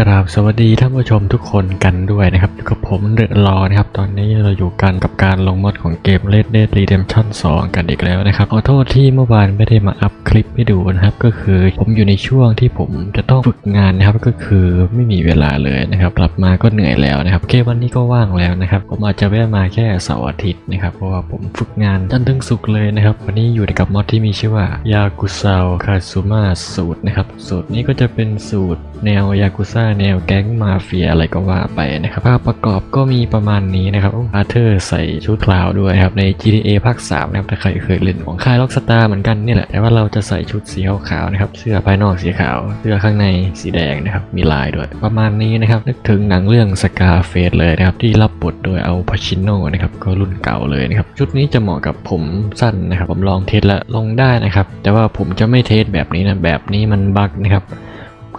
กราบสวัสดีท่านผู้ชมทุกคนกันด้วยนะครับอยู่กับผมเดอะรอนะครับ ตอนนี้เราอยู่กันกับการลงมอดของเกม Red Dead Redemption 2 กันอีกแล้วนะครับขอโทษที่เมื่อวานไม่ได้มาอัพคลิปให้ดูนะครับ ก็คือผมอยู่ในช่วงที่ผมจะต้องฝึกงานนะครับ ก็คือไม่มีเวลาเลยนะครับกลับมาก็เหนื่อยแล้วนะครับโอเควันนี้ก็ว่างแล้วนะครับ ผมอาจจะแวะมาแค่เสาร์อาทิตย์นะครับ เพราะว่าผมฝึกงานจันทร์ถึงศุกร์เลยนะครับ วันนี้อยู่กับมอดที่มีชื่อว่ายากุซาวคาซูมาสูตรนะครับ สูตรนี้ก็จะเป็นสูตรแนวยากุซ่าแนวแก๊งมาเฟียอะไรก็ว่าไปนะครับภาพประกอบก็มีประมาณนี้นะครับอาร์เธอร์ใส่ชุดคลาวด้วยครับใน GTA ภาค3นะครับถ้าใครเคยเล่นของค่ายล็อกสตาร์เหมือนกันนี่แหละแต่ว่าเราจะใส่ชุดสีขาวๆนะครับเสื้อภายนอกสีขาวเสื้อข้างในสีแดงนะครับมีลายด้วย ประมาณนี้นะครับนึกถึงหนังเรื่องสกาเฟสเลยนะครับที่รับบทโดยเอาพาชิโนนะครับก็รุ่นเก่าเลยนะครับชุดนี้จะเหมาะกับผมสั้นนะครับผมลองเทสแล้วลงได้นะครับแต่ว่าผมจะไม่เทสแบบนี้นะแบบนี้มันบั๊กนะครับ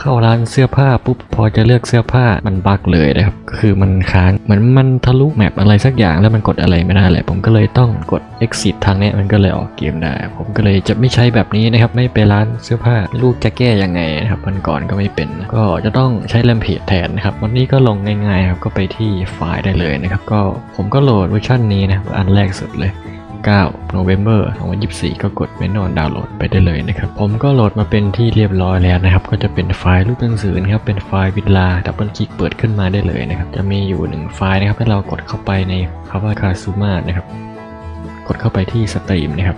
เข้าร้านเสื้อผ้าปุ๊บพอจะเลือกเสื้อผ้ามันบั๊กเลยนะครับคือมันค้างเหมือนมันทะลุแมปอะไรสักอย่างแล้วมันกดอะไรไม่ได้เลยผมก็เลยต้องกด exit ทางนี้มันก็เลยออกเกมได้ ผมก็เลยจะไม่ใช้แบบนี้นะครับไม่ไปร้านเสื้อผ้าไม่รู้จะแก้ยังไงนะครับมันก่อนก็ไม่เป็น ก็จะต้องใช้แรมเพจแทนนะครับวันนี้ก็ลงง่ายๆครับก็ไปที่ไฟล์ได้เลยนะครับก็ผมก็โหลดเวอร์ชันนี้นะอันแรกสุดเลย 9 November 2024 ก็กดเมนูดาวน์โหลดไปได้เลยนะครับ ผมก็โหลดมาเป็นที่เรียบร้อยแล้วนะครับ ก็จะเป็นไฟล์รูปหนังสือนะครับ เป็นไฟล์วิดลาดับเบิลคลิกเปิดขึ้นมาได้เลยนะครับ จะมีอยู่หนึ่งไฟล์นะครับให้เรากดเข้าไปในคำว่าคาซูมานะครับ กดเข้าไปที่สตรีมนะครับ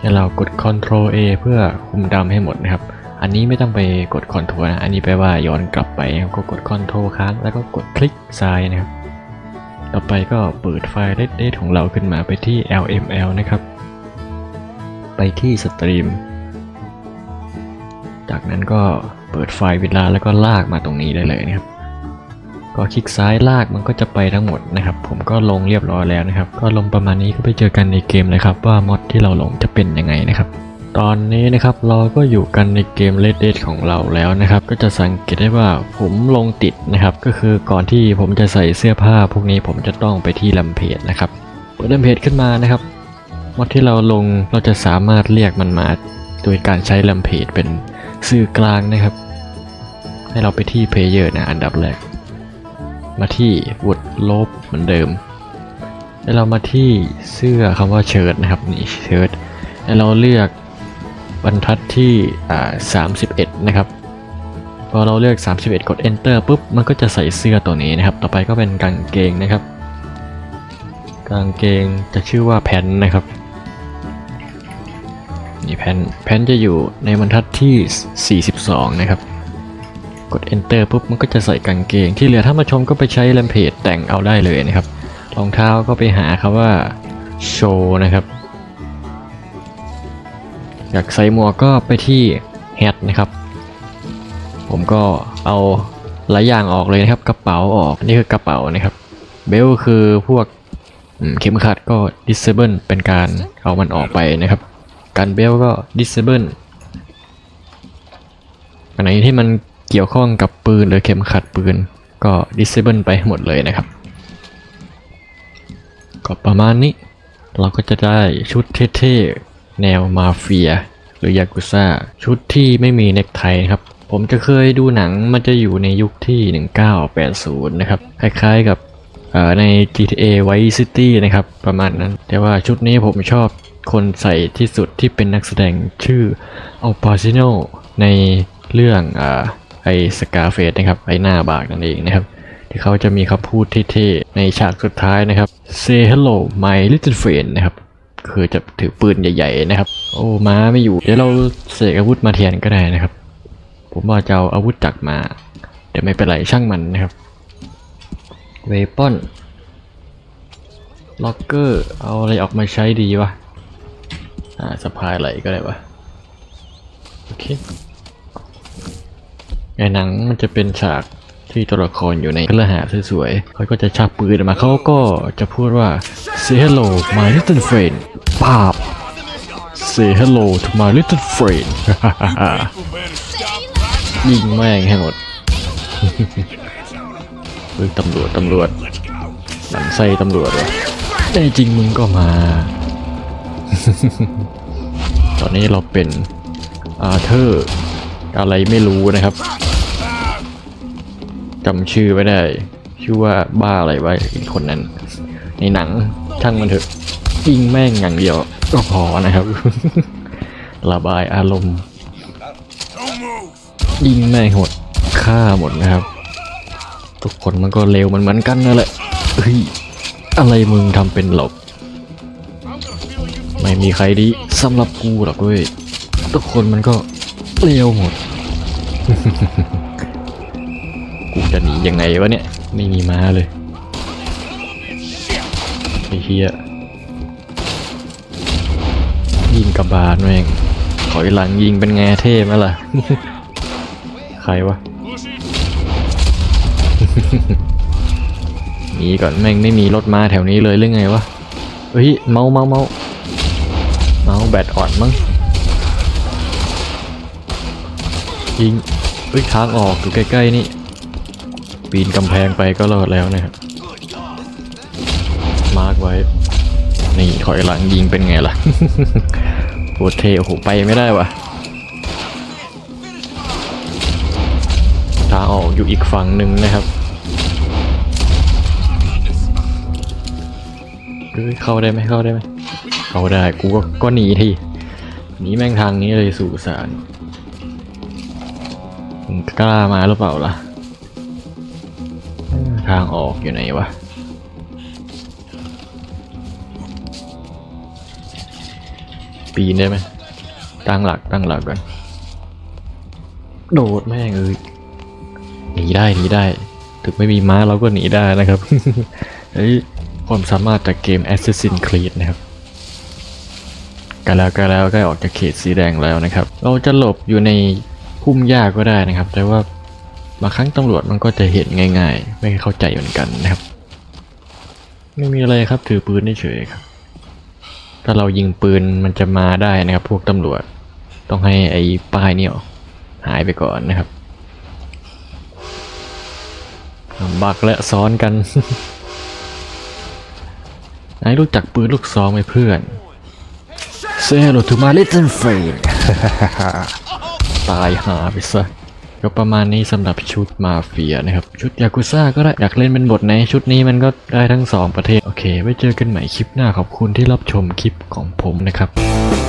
ให้วเรากด Ctrl A เพื่อคุมดำให้หมดนะครับ อันนี้ไม่ต้องไปกด Ctrl นะ อันนี้แปลว่าย้อนกลับไปนะครับก็กด Ctrl ค้างแล้วก็กดคลิกซ้ายนะครับ ต่อไปก็เปิดไฟล์ Red ของเราขึ้นมาไปที่ LML นะครับ ไปที่สตรีม จากนั้นก็เปิดไฟล์เวลาแล้วก็ลากมาตรงนี้ได้เลยนะครับ ก็คลิกซ้ายลากมันก็จะไปทั้งหมดนะครับ ผมก็ลงเรียบร้อยแล้วนะครับ ก็ลงประมาณนี้ก็ไปเจอกันในเกมเลยครับว่ามอดที่เราลงจะเป็นยังไงนะครับ ตอนนี้นะครับเราก็อยู่กันในเกม Red Dead ของเราแล้วนะครับ ก็จะสังเกตได้ว่าผมลงติดนะครับ ก็คือก่อนที่ผมจะใส่เสื้อผ้า พวกนี้ผมจะต้องไปที่ลำเพจนะครับเปิดลำเพจขึ้นมานะครับมอดที่เราลงเราจะสามารถเรียกมันมาโดยการใช้ลำเพจเป็นสื่อกลางนะครับ ให้เราไปที่เพลเยอร์นะอันดับแรก มาที่วดลบเหมือนเดิมแล้วเรามาที่เสื้อคำว่าเชิ้ตนะครับนี่เชิ้ตแล้วเราเลือก บรรทัดที่31 นะครับ พอเราเลือก 31 กด enter ปุ๊บ มันก็จะใส่เสื้อตัวนี้นะครับ ต่อไปก็เป็นกางเกงนะครับ กางเกงจะชื่อว่าแพนนะครับนี่แพนแพนจะอยู่ในบรรทัดที่ 42 นะครับ กด enter ปุ๊บ มันก็จะใส่กางเกง ที่เหลือถ้ามาชมก็ไปใช้แรมเพจแต่งเอาได้เลยนะครับ รองเท้าก็ไปหาคำว่าโชว์นะครับ อยากใส่หมวกก็ไปที่ hat นะครับ ผมก็เอาหลายอย่างออกเลยนะครับ กระเป๋าออกนี่คือกระเป๋านะครับ เบลคือพวกเข็มขัดก็ disable เป็นการเอามันออกไปนะครับ การเบลก็ disable อันไหนที่มันเกี่ยวข้องกับปืนหรือเข็มขัดปืนก็ disable ไปหมดเลยนะครับ ก็ประมาณนี้ เราก็จะได้ชุดเท่ๆ แนวมาเฟีย หรือยากุซ่า ชุดที่ไม่มีเน็กไทครับ ผมจะเคยดูหนังมันจะอยู่ในยุคที่ 1980 นะครับ คล้ายๆกับใน GTA Vice City นะครับประมาณนั้น แต่ว่าชุดนี้ผมชอบคนใส่ที่สุดที่เป็นนักแสดงชื่ออัลปาซิโนในเรื่องอไอสกาเฟสนะครับไอหน้าบากนั่นเองนะครับที่เขาจะมีคำพูดเท่ๆในฉากสุดท้ายนะครับ say hello my little friend นะครับ คือจะถือปืนใหญ่ๆนะครับ โอ้ม้าไม่อยู่ เดี๋ยวเราเสกอาวุธมาแทนก็ได้นะครับ ผมว่าจะเอาอาวุธจักรมาแต่ไม่เป็นไรช่างมันนะครับ เวปอนล็อกเกอร์ เอาอะไรออกมาใช้ดีวะ อ่าสะพายไหลก็ได้วะ โอเค ในหนังมันจะเป็นฉากที่ตัวละครอยู่ในเครือหาสวยๆเขาก็จะชักปืนมาเขาก็จะพูดว่า say hello my little friend ปาบ say hello to my little friend ยิงแม่งให้หมดเฮ้ยตำรวจตำรวจหลังไส้ตำรวจวะแน่จริงมึงก็มา ตอนนี้เราเป็นอาเธอร์อะไรไม่รู้นะครับจำชื่อไม่ได้ ชื่อว่าบ้าอะไรวะอีกคนนั้น ในหนัง ช่างมันเถอะยิงแม่งอย่างเดียวก็พอนะครับ ระบายอารมณ์ยิงแม่งหมดฆ่าหมดนะครับ ทุกคนมันก็เลวมันเหมือนกันนั่นแหละเฮ้ยอะไรมึงทำเป็นหลบ ไม่มีใครดีสำหรับกูหรอกเว้ยทุกคนมันก็เลวหมด กูจะหนียังไงวะเนี่ย ไม่มีมาเลย ไอ้เฮียยิงกระบาลแม่งถอยหลังยิงเป็นไงเท่ไหมล่ะ ใครวะหนีก่อนแม่งไม่มีรถมาแถวนี้เลยหรือไงวะ เฮ้ย เมาเมาเมาเมาแบตอ่อนมั้งยิงเฮ้ยทางออกอยู่ใกล้ ๆ นี่ ปีนกำแพงไปก็รอดแล้วนะครับ มาร์กไว้ นี่ถอยหลังยิงเป็นไงล่ะโหเทโอ้โหไปไม่ได้วะทางออกอยู่อีกฝั่งหนึ่งนะครับเฮ้ยเข้าได้ไหมเข้าได้ไหมเข้าได้กูก็ก็หนีทีหนีแม่งทางนี้เลยสู่สารกล้ามาหรือเปล่าล่ะ ทางออกอยู่ไหนวะ ปีนได้ไหมตั้งหลักตั้งหลักก่อนโดดแม่งเอ้ยหนีได้หนีได้ ถึงไม่มีม้าเราก็หนีได้นะครับเฮ้ยความสามารถจากเกม Assassin's Creed นะครับกันแล้วกันแล้วใกล้ออกจากเขตสีแดงแล้วนะครับ เราจะหลบอยู่ในพุ่มหญ้าก็ได้นะครับ แต่ว่าบางครั้งตำรวจมันก็จะเห็นง่าย ๆ ไม่เข้าใจเหมือนกันนะครับ ไม่มีอะไรครับถือปืนเฉยๆครับ ถ้าเรายิงปืนมันจะมาได้นะครับ พวกตำรวจ ต้องให้ไอ้ป้ายเนี่ยหายไปก่อนนะครับบักและซ้อนกันนายรู้จักปืนลูกซองไหมเพื่อน Say hello to my little friend ตายหาไปซะ ก็ประมาณนี้สำหรับชุดมาเฟียนะครับชุดยากุซ่าก็ได้อยากเล่นเป็นบทไหนชุดนี้มันก็ได้ทั้งสองประเทศ โอเค ไว้เจอกันใหม่คลิปหน้าขอบคุณที่รับชมคลิปของผมนะครับ